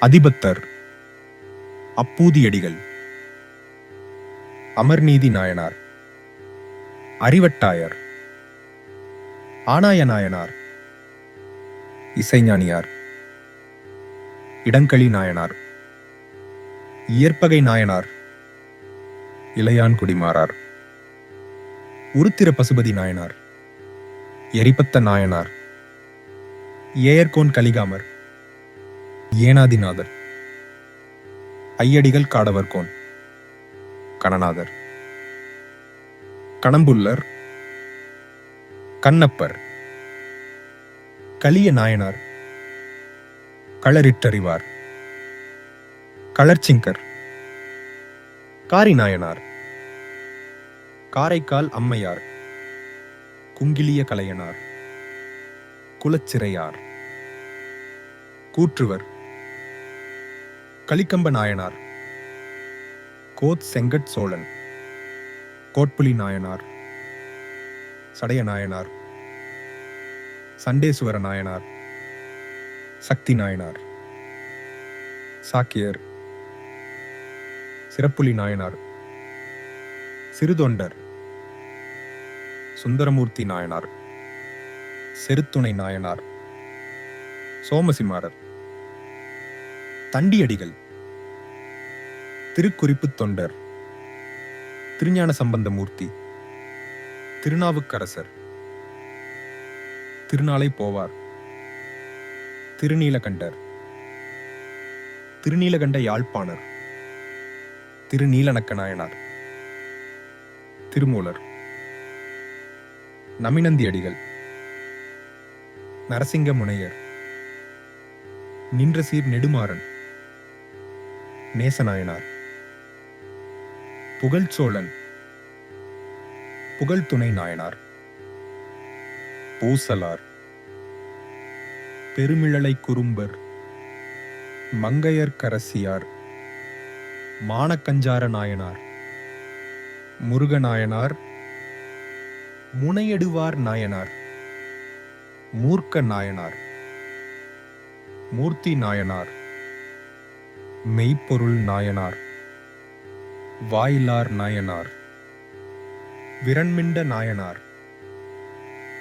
அதிபத்தர் அப்பூதியடிகள். அமர்நீதி நாயனார் அறிவட்டாயர் ஆனாய நாயனார் இசைஞானியார் இடங்களி நாயனார் இயற்பகை நாயனார் இளையான் குடிமாறார். உருத்திர பசுபதி நாயனார் எரிபத்த நாயனார் ஏயர்கோன் கலிகாமர் ஏனாதிநாதர். ஐயடிகள் காடவர்கோன் கணநாதர். கணம்புல்லர் கண்ணப்பர். கலிய நாயனார். களரிட்டறிவார் களர்ச்சிங்கர். காரி நாயனார். காரைக்கால் அம்மையார். குங்கிலிய கலையனார். குலச்சிறையார். கூற்றுவர். கலிக்கம்ப நாயனார். கோத் செங்கட் சோழன். கோட்புலி நாயனார். சடைய நாயனார். சண்டேஸ்வர நாயனார். சக்தி நாயனார். சாக்கியர். சிறப்புலி நாயனார். சிறுதொண்டர். சுந்தரமூர்த்தி நாயனார். செருத்துணை நாயனார். சோமசிமாரர் தண்டியடிகள். திருக்குறிப்பு தொண்டர். திருஞான சம்பந்தமூர்த்தி. திருநாவுக்கரசர். திருநாளை போவார். திருநீலகண்டர். திருநீலகண்ட யாழ்ப்பாணர். திருநீலனக்க நாயனார் திருமூலர். நமினந்தி அடிகள் நரசிங்க முனையர் நின்ற சீர் நெடுமாறன். நேசநாயனார். புகழ்ச்சோழன் புகழ்துணை நாயனார். பூசலார். பெருமிழலை குறும்பர். மங்கையர்க்கரசியார் மானக்கஞ்சார நாயனார். முருகநாயனார். முனையடுவார் நாயனார். மூர்க்க நாயனார். மூர்த்தி நாயனார். மெய்ப்பொருள் நாயனார். வாயிலார் நாயனார். விரண்மிண்ட நாயனார்.